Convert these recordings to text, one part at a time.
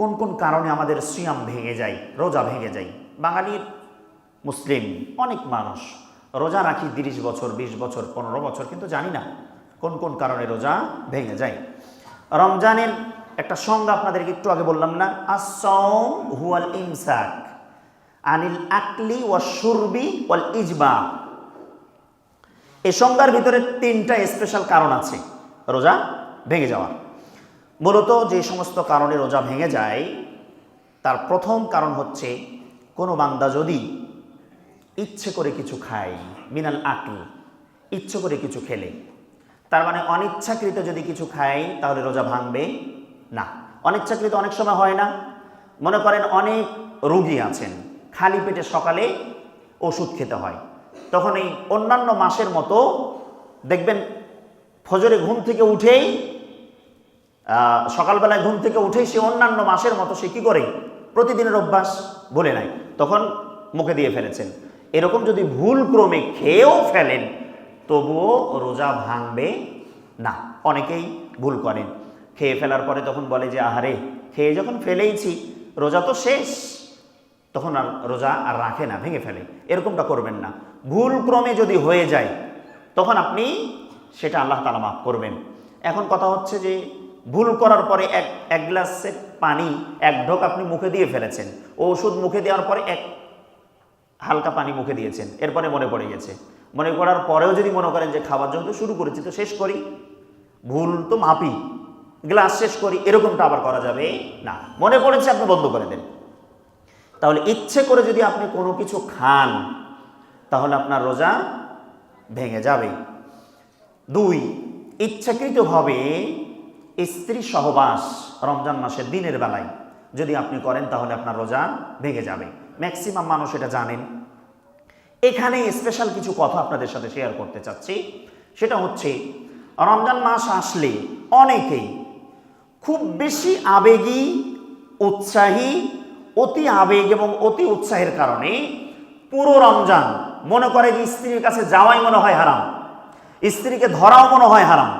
কোন কোন কারণে আমাদের সিয়াম ভেঙে যায়, রোজা ভেঙে যায়? বাঙালির মুসলিম, অনেক মানুষ রোজা রাখি তিরিশ বছর, বিশ বছর, পনেরো বছর, কিন্তু জানি না কোন কোন কারণে রোজা ভেঙে যায়। রমজানের একটা সংজ্ঞা আপনাদেরকে একটু আগে বললাম না আসম হুয়াল ইমসাক, আনিল আকলি ওয়া সুরবি ওয়াল ইজবা এই সংজ্ঞার ভিতরে তিনটা স্পেশাল কারণ আছে, রোজা ভেঙে যাওয়ার। মূলত যে সমস্ত কারণে রোজা ভেঙে যায়, তার প্রথম কারণ হচ্ছে কোনো বান্দা যদি ইচ্ছে করে কিছু খায়, মিনাল আকল ইচ্ছে করে কিছু খেলে, তার মানে অনিচ্ছাকৃত যদি কিছু খায়, তাহলে রোজা ভাঙবে না। অনিচ্ছাকৃত অনেক সময় হয় না। মনে করেন অনেক রোগী আছেন, খালি পেটে সকালে ওষুধ খেতে হয়। তখন এই অন্যান্য মাসের মতো দেখবেন ফজরে ঘুম থেকে উঠেই সকালবেলায় ঘুম থেকে উঠেই সে অন্যান্য মাসের মতো সে কী করে? প্রতিদিনের অভ্যাস বলে নাই। তখন মুখে দিয়ে ফেলেছেন। এরকম যদি ভুল ক্রমে খেয়েও ফেলেন, তবুও রোজা ভাঙবে না। অনেকেই ভুল করেন। খেয়ে ফেলার পরে তখন বলে যে, আহারে, খেয়ে যখন ফেলেইছি, রোজা তো শেষ। তখন আর রোজা আর রাখে না, ভেঙে ফেলে। এরকমটা করবেন না। ভুল ক্রমে যদি হয়ে যায়, তখন আপনি সেটা আল্লাহ তালা মাফ করবেন। এখন কথা হচ্ছে যে ভুল করার পরে এক এক গ্লাসের পানি, এক ঢোক আপনি মুখে দিয়ে ফেলেছেন। ওষুধ মুখে দেওয়ার পরে এক হালকা পানি মুখে দিয়েছেন। এরপরে মনে পড়ে গেছে। মনে করার পরেও যদি মনে করেন যে খাবার যেহেতু শুরু করেছি, তো শেষ করি। ভুল তো মাপি। গ্লাস শেষ করি, এরকমটা আবার করা যাবে? না। মনে পড়েছে, আপনি বন্ধ করে দেন। তাহলে ইচ্ছে করে যদি আপনি কোনো কিছু খান, তাহলে আপনার রোজা ভেঙে যাবে। দুই, ইচ্ছাকৃতভাবে স্ত্রী সহবাস রমজান মাসের দিনের বেলায় যদি আপনি করেন, তাহলে আপনার রোজা ভেঙে যাবে। ম্যাক্সিমাম মানুষ এটা জানেন। এখানে স্পেশাল কিছু কথা আপনাদের সাথে শেয়ার করতে চাচ্ছি। সেটা হচ্ছে, রমজান মাস আসলে অনেকেই খুব বেশি আবেগী, উৎসাহী, অতি আবেগ এবং অতি উৎসাহের কারণে পুরো রমজান মনে করে যে স্ত্রীর কাছে যাওয়াই মনে হয় হারাম। স্ত্রীকে ধরাও মনে হয় হারাম।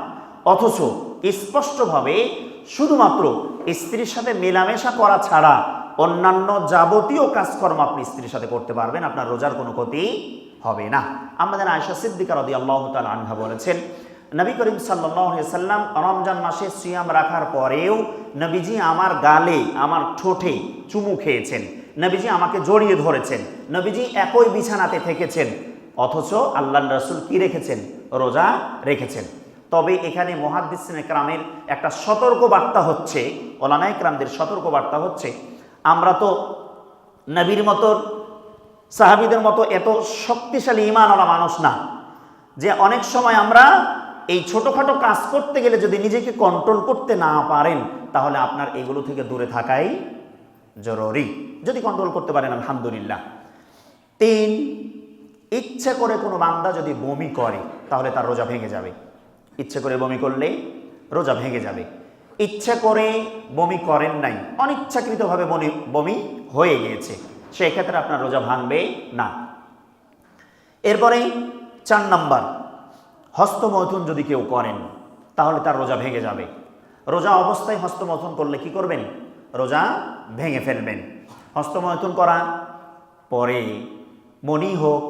অথচ স্পষ্টভাবে শুধুমাত্র স্ত্রীর সাথে মেলামেশা করা ছাড়া অন্যান্য যাবতীয় কাজকর্ম আপনি স্ত্রীর সাথে করতে পারবেন, আপনার রোজার কোনো ক্ষতি হবে না। আমাদের আয়সা সিদ্দিকা রদি আল্লাহ তাল আনহা বলেছেন, নবী করিম সাল্লাম রমজান মাসে সিয়াম রাখার পরেও নবীজি আমার গালে, আমার ঠোঁটে চুমু খেয়েছেন। নবীজি আমাকে জড়িয়ে ধরেছেন। নবীজি একই বিছানাতে থেকেছেন। অথচ আল্লাহ রসুল কি রেখেছেন? রোজা রেখেছেন। তবে এখানে মহাদ্দিসিন ক্রামের একটা সতর্ক বার্তা হচ্ছে ওলানা ক্রামদের সতর্ক বার্তা হচ্ছে, আমরা তো নবীর মতো, সাহাবিদের মতো এত শক্তিশালী ইমানওয়ালা মানুষ না, যে অনেক সময় আমরা এই ছোটোখাটো কাজ করতে গেলে যদি নিজেকে কন্ট্রোল করতে না পারেন, তাহলে আপনার এগুলো থেকে দূরে থাকাই জরুরি। যদি কন্ট্রোল করতে পারেন, আলহামদুলিল্লাহ। তিন, ইচ্ছে করে কোনো বান্দা যদি বমি করে, তাহলে তার রোজা ভেঙে যাবে। ইচ্ছে করে বমি করলে রোজা ভেঙে যাবে। ইচ্ছে করে বমি করেন নাই, অনিচ্ছাকৃতভাবে বমি বমি হয়ে গিয়েছে। সেক্ষেত্রে আপনার রোজা ভাঙবে না। এরপরে চার নাম্বার, হস্তমৈথুন যদি কেউ করেন, তাহলে তার রোজা ভেঙে যাবে। রোজা অবস্থায় হস্তমৈথুন করলে কি করবেন? রোজা ভেঙে ফেলবেন। হস্তমৈথুন করা পরে মনি হোক,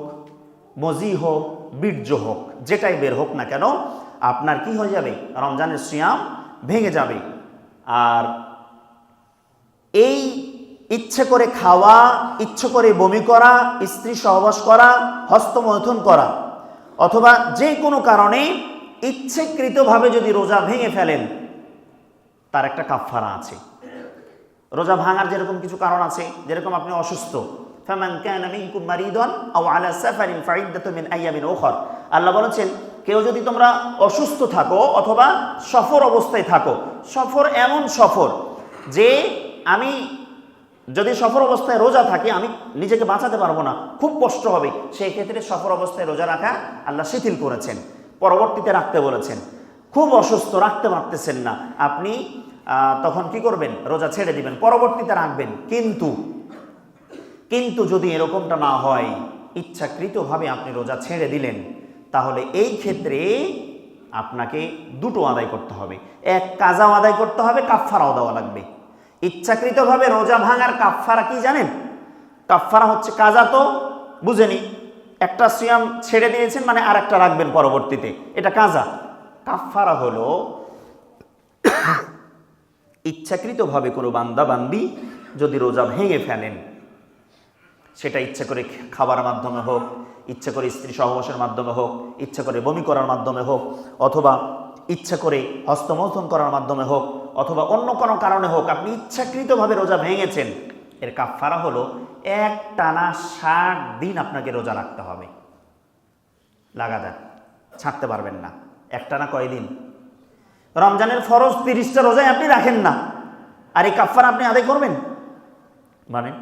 মজি হোক, বীর্য হোক, যেটাই বের হোক না কেন আপনার কি হয়ে যাবে? রমজানের সিয়াম ভেঙে যাবে। আর এই ইচ্ছে করে খাওয়া, ইচ্ছে করে বমি করা, স্ত্রী সহবাস করা, হস্তমৈথুন করা, অথবা যে কোনো কারণে ইচ্ছেকৃতভাবে যদি রোজা ভেঙে ফেলেন, তার একটা কাফফারা আছে। রোজা ভাঙার যেরকম কিছু কারণ আছে, যেরকম আপনি অসুস্থ, ফামান কানা মিনকুম মারিদান আও আলা সাফারিন ফাইদ্দাতুম মিন আইয়ামিন উখর। আল্লাহ বলেছেন কেউ যদি তোমরা অসুস্থ থাকো অথবা সফর অবস্থায় থাকো, সফর এমন সফর যে আমি যদি সফর অবস্থায় রোজা থাকি, আমি নিজেকে বাঁচাতে পারব না, খুব কষ্ট হবে। সেই ক্ষেত্রে সফর অবস্থায় রোজা রাখা আল্লাহ শিথিল করেছেন, পরবর্তীতে রাখতে বলেছেন। খুব অসুস্থ, রাখতে পারতেছেন না। আপনি তখন কি করবেন? রোজা ছেড়ে দিবেন, পরবর্তীতে রাখবেন। কিন্তু কিন্তু যদি এরকমটা না হয়, ইচ্ছাকৃতভাবে আপনি রোজা ছেড়ে দিলেন তাহলে এই ক্ষেত্রে আপনাকে দুটো আদায় করতে হবে। এক, কাজাও আদায় করতে হবে কাফারাও দেওয়া লাগবে। ইচ্ছাকৃতভাবে রোজা ভাঙার কাফফারা কি জানেন? কাফফারা হচ্ছে কাজা তো, বুঝেনি? একটা সিয়াম ছেড়ে দিয়েছেন মানে আর একটা রাখবেন পরবর্তীতে। এটা কাজা। কাফফারা হলো ইচ্ছাকৃতভাবে কোনো বান্দা বান্দি যদি রোজা ভেঙে ফেলেন, সেটা ইচ্ছা করে খাবার মাধ্যমে হোক ইচ্ছা করে স্ত্রী সহবাসের মাধ্যমে হোক, ইচ্ছা করে বমি করার মাধ্যমে হোক, অথবা ইচ্ছা করে হস্তমৈথুন করার মাধ্যমে হোক, অথবা অন্য কোনো কারণে হোক, আপনি ইচ্ছাকৃতভাবে রোজা ভেঙেছেন, এর কাফারা হলো এক টানা ষাট দিন আপনাকে রোজা রাখতে হবে। লাগাতার ছাড়তে পারবেন না। এক টানা কয়দিন রমজানের ফরজ তিরিশটা রোজায় আপনি রাখেন না। আর এই কাফারা আপনি আদায় করবেন? মানে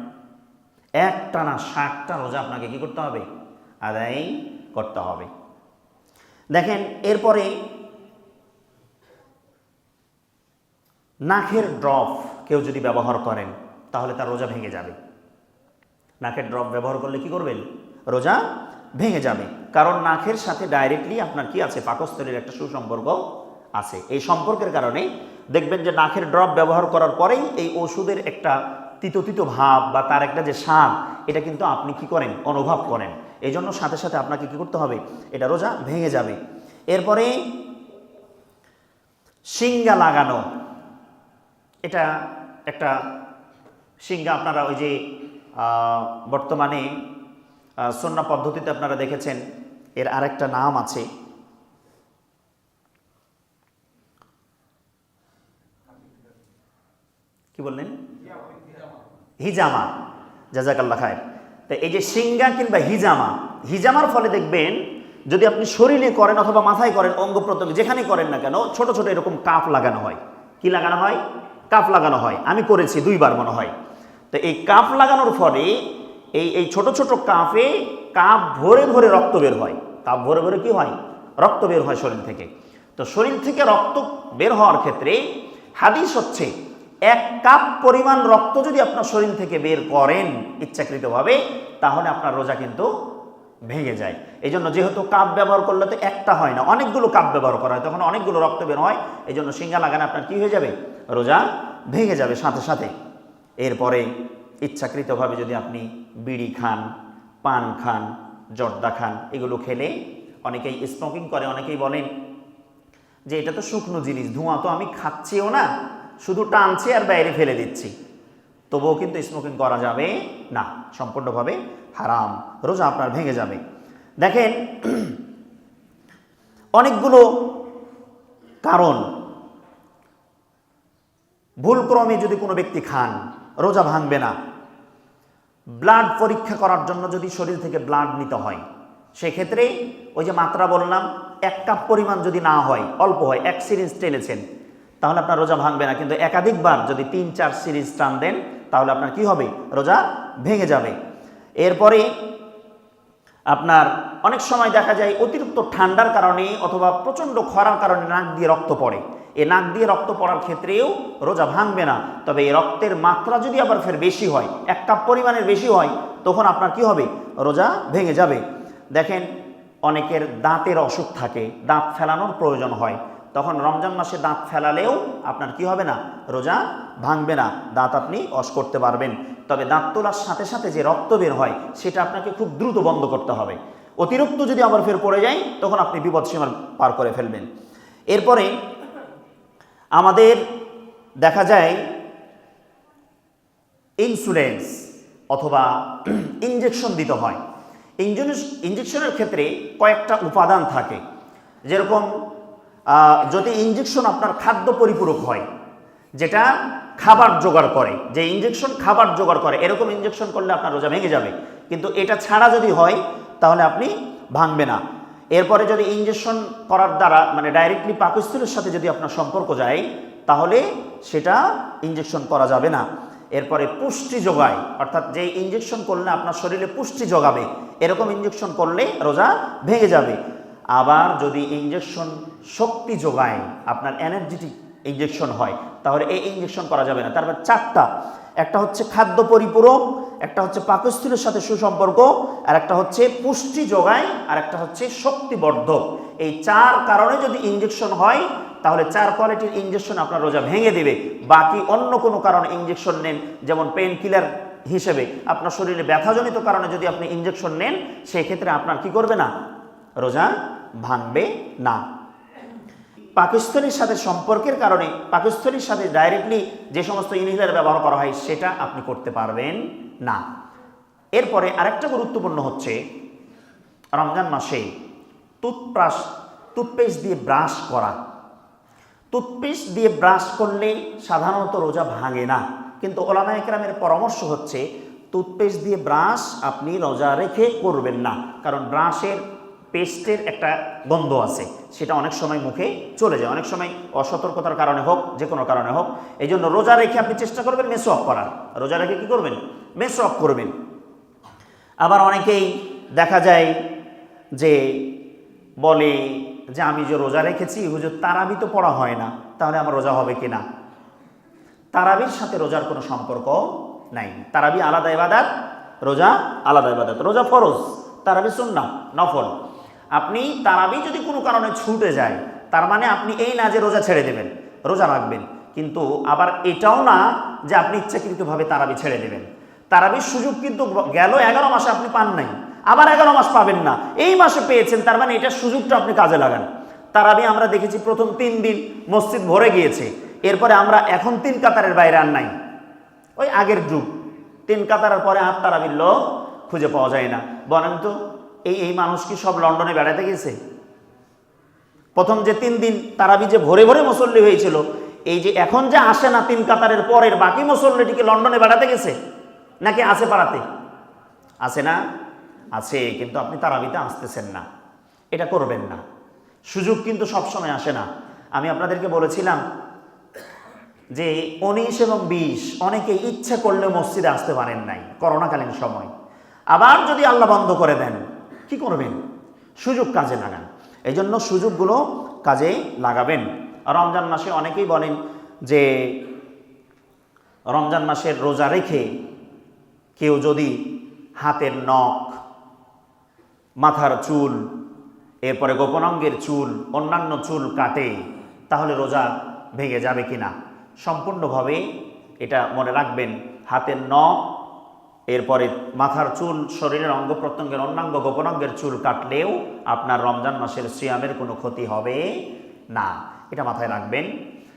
এক টানা ষাটটা রোজা আপনাকে কি করতে হবে? আদায় করতে হবে। দেখেন, এরপরে নাকের ড্রপ কেউ যদি ব্যবহার করেন, তাহলে তার রোজা ভেঙে যাবে। নাকের ড্রপ ব্যবহার করলে কি করবেন? রোজা ভেঙে যাবে। কারণ নাকের সাথে ডাইরেক্টলি আপনার কি আছে? পাকস্থলীর একটা সুসম্পর্ক আছে। এই সম্পর্কের কারণে দেখবেন যে নাকের ড্রপ ব্যবহার করার পরেই এই ওষুধের একটা তিতো তিতো ভাব বা তার একটা যে স্বাদ, এটা কিন্তু আপনি কি করেন? অনুভব করেন। এই জন্য সাথে সাথে আপনাকে কি করতে হবে? এটা রোজা ভেঙে যাবে। এরপরে সিঙ্গা লাগানো। এটা একটা সিঙ্গা আপনারা ওই যে বর্তমানে সন্না পদ্ধতিতে আপনারা দেখেছেন, এর আরেকটা নাম আছে। কি বললেন? হিজামা। জাজাকাল্লা খায় তো এই যে সিঙ্গা কিংবা হিজামা, হিজামার ফলে দেখবেন যদি আপনি শরীরে করেন অথবা মাথায় করেন, অঙ্গ প্রত্যঙ্গ যেখানে করেন না কেন, ছোট ছোট এরকম কাপ লাগানো হয়। কি লাগানো হয়? কাপ লাগানো হয়। আমি করেছি, দুইবার মনে হয়। তো এই কাপ লাগানোর ফলে এই এই ছোট ছোট কাপে কাপ ভরে ভরে রক্ত বের হয়। কাপ ভরে ভরে কি হয়? রক্ত বের হয় শরীর থেকে। তো শরীর থেকে রক্ত বের হওয়ার ক্ষেত্রে হাদিস হচ্ছে এক কাপ পরিমাণ রক্ত যদি আপনার শরীর থেকে বের করেন ইচ্ছাকৃতভাবে, তাহলে আপনার রোজা কিন্তু ভেঙে যায়। এই জন্য যেহেতু কাপ ব্যবহার করলে তো একটা হয় না, অনেকগুলো কাপ ব্যবহার করা হয়, তখন অনেকগুলো রক্ত বের হয় এই জন্য সিঙ্গা লাগানো আপনার কি হয়ে যাবে? রোজা ভেঙে যাবে সাথে সাথে। এরপরে ইচ্ছাকৃতভাবে যদি আপনি বিড়ি খান, পান খান, জর্দা খান, এগুলো খেলে অনেকেই স্মোকিং করে, অনেকেই বলেন যে এটা তো শুকনো জিনিস, ধোঁয়া তো আমি খাচ্ছিও না শুধু টানছি আর বাইরে ফেলে দিচ্ছি। তবুও কিন্তু স্মোকিং করা যাবে না। সম্পূর্ণভাবে হারাম। রোজা আপনার ভেঙে যাবে। দেখেন, অনেকগুলো কারণ। ভুলক্রমে যদি কোনো ব্যক্তি খান, রোজা ভাঙবে না। ব্লাড পরীক্ষা করার জন্য যদি শরীর থেকে ব্লাড নিতে হয়, সেক্ষেত্রে ওই যে মাত্রা বললাম এক কাপ পরিমাণ যদি না হয়, অল্প হয়, এক সিরিজ টেনেছেন তাহলে আপনার রোজা ভাঙবে না। কিন্তু একাধিকবার যদি তিন, চার সিরিজ টান দেন, তাহলে আপনার কি হবে? রোজা ভেঙে যাবে। এরপরে আপনার অনেক সময় দেখা যায় অতিরিক্ত ঠান্ডার কারণে অথবা প্রচণ্ড খরার কারণে নাক দিয়ে রক্ত পড়ে। এ নাক দিয়ে রক্ত পড়ার ক্ষেত্রেও রোজা ভাঙবে না। তবে এই রক্তের মাত্রা যদি আবার ফের বেশি হয়, এক কাপ পরিমাণের বেশি হয়, তখন আপনার কি হবে? রোজা ভেঙে যাবে। দেখেন, অনেকের দাঁতের অসুখ থাকে, দাঁত ফেলানোর প্রয়োজন হয়। তখন রমজান মাসে দাঁত ফেলালেও আপনার কি হবে না? রোজা ভাঙবে না। দাঁত আপনি অস করতে পারবেন। তবে দাঁত তোলার সাথে সাথে যে রক্ত বের হয়, সেটা আপনাকে খুব দ্রুত বন্ধ করতে হবে। অতিরিক্ত যদি আবার ফের পড়ে যায়, তখন আপনি বিপদ সীমার পার করে ফেলবেন। এরপরে আমাদের দেখা যায় ইন্স্যুরেন্স অথবা ইঞ্জেকশন দিতে হয়। ইঞ্জেকশনের ক্ষেত্রে কয়েকটা উপাদান থাকে। যেরকম যদি ইঞ্জেকশন আপনার খাদ্য পরিপূরক হয়, যেটা খাবার জোগাড় করে, যে ইঞ্জেকশন খাবার জোগাড় করে, এরকম ইঞ্জেকশন করলে আপনার রোজা ভেঙে যাবে। কিন্তু এটা ছাড়া যদি হয়, তাহলে আপনি ভাঙবে না। এরপরে যদি ইঞ্জেকশন করার দ্বারা মানে ডাইরেক্টলি পাকস্থলীর সাথে যদি আপনার সম্পর্ক যায়, তাহলে সেটা ইঞ্জেকশন করা যাবে না। এরপরে পুষ্টি যোগায়, অর্থাৎ যে ইঞ্জেকশন করলে আপনার শরীরে পুষ্টি যোগাবে, এরকম ইঞ্জেকশন করলে রোজা ভেঙে যাবে। আবার যদি ইঞ্জেকশন শক্তি যোগায়, আপনার এনার্জেটিক ইঞ্জেকশন হয়, তাহলে এই ইঞ্জেকশন করা যাবে না। তারপর চারটা, একটা হচ্ছে খাদ্য পরিপূরক, একটা হচ্ছে পাকস্থলীর সাথে সুসম্পর্ক, আর একটা হচ্ছে পুষ্টি যোগায়, আর একটা হচ্ছে শক্তিবর্ধক। এই চার কারণে যদি ইঞ্জেকশন হয়, তাহলে চার কোয়ালিটির ইঞ্জেকশন আপনার রোজা ভেঙে দেবে। বাকি অন্য কোনো কারণে ইঞ্জেকশন নেন, যেমন পেন কিলার হিসেবে। আপনার শরীরে ব্যথাজনিত কারণে যদি আপনি ইঞ্জেকশন নেন সেই ক্ষেত্রে আপনার কি করবে না? রোজা ভাঙবে না। পাকিস্তানের সাথে সম্পর্কের কারণে, পাকিস্তানের সাথে ডাইরেক্টলি যে সমস্ত ইনহেলার ব্যবহার করা হয়, সেটা আপনি করতে পারবেন না। এরপরে আরেকটা গুরুত্বপূর্ণ হচ্ছে, রমজান মাসে টুথব্রাশ টুথপেস্ট দিয়ে ব্রাশ করা। টুথপেস্ট দিয়ে ব্রাশ করলে সাধারণত রোজা ভাঙে না। কিন্তু ওলামা একরামের পরামর্শ হচ্ছে টুথপেস্ট দিয়ে ব্রাশ আপনি রোজা রেখে করবেন না। কারণ ব্রাশের পেস্টের একটা গন্ধ আছে, সেটা অনেক সময় মুখে চলে যায়, অনেক সময় অসতর্কতার কারণে হোক, যে কোনো কারণে হোক। এই জন্য রোজা রেখে আপনি চেষ্টা করবেন মেসো অফ করার। রোজা রেখে কী করবেন? মেসো অফ করবেন। আবার অনেকেই দেখা যায় যে বলে যে, আমি যে রোজা রেখেছি, হুজুর, তারাবি তো পড়া হয় না, তাহলে আমার রোজা হবে কি না? তারাবির সাথে রোজার কোনো সম্পর্ক নাই। তারাবি আলাদা ইবাদাত, রোজা আলাদা ইবাদাত। রোজা ফরজ, তারাবি সুন্না নফল। আপনি তারাবি যদি কোনো কারণে ছুটে যায়, তার মানে আপনি এই না যে রোজা ছেড়ে দেবেন, রোজা রাখবেন। কিন্তু আবার এটাও না যে আপনি ইচ্ছাকৃতভাবে তারাবি ছেড়ে দেবেন। তারাবির সুযোগ কিন্তু গেল এগারো মাসে আপনি পান নাই, আবার এগারো মাস পাবেন না। এই মাসে পেয়েছেন, তার মানে এটার সুযোগটা আপনি কাজে লাগান। তারাবি আমরা দেখেছি প্রথম তিন দিন মসজিদ ভরে গিয়েছে, এরপরে আমরা এখন তিন কাতারের বাইরে আর নাই। ওই আগের যুগ তিন কাতারের পরে আর তারাবির লোক খুঁজে পাওয়া যায় না। বলেন তো এই এই মানুষ কি সব লন্ডনে বেড়াতে গেছে? প্রথম যে তিন দিন তারাবি যে ভরে ভরে মুসল্লি হয়েছিল, এই যে এখন যে আসে না তিন কাতারের পরের বাকি মুসল্লিটিকে লন্ডনে বেড়াতে গেছে? নাকি আছে পাড়াতে? আছে না? আছে, কিন্তু আপনি তারাবিতে আসতেছেন না। এটা করবেন না। সুযোগ কিন্তু সবসময় আসে না। আমি আপনাদেরকে বলেছিলাম যে উনিশ এবং বিশ অনেকে ইচ্ছে করলে মসজিদে আসতে পারেন নাই, করোনাকালীন সময়। আবার যদি আল্লাহ বন্ধ করে দেন কি করবেন? সুযোগ কাজে লাগান। এই জন্য সুযোগগুলো কাজে লাগাবেন। রমজান মাসে অনেকেই বলেন যে, রমজান মাসের রোজা রেখে কেউ যদি হাতের নখ, মাথার চুল, এরপরে গোপনাঙ্গের চুল, অন্যান্য চুল কাটে, তাহলে রোজা ভেঙে যাবে কিনা? সম্পূর্ণভাবে এটা মনে রাখবেন। হাতের নখ এরপরে মাথার চুল, শরীরের অঙ্গ প্রত্যঙ্গের অন্যাঙ্গ গোপনাঙ্গের চুল কাটলেও আপনার রমজান মাসের সিয়ামের কোনো ক্ষতি হবে না। এটা মাথায় রাখবেন।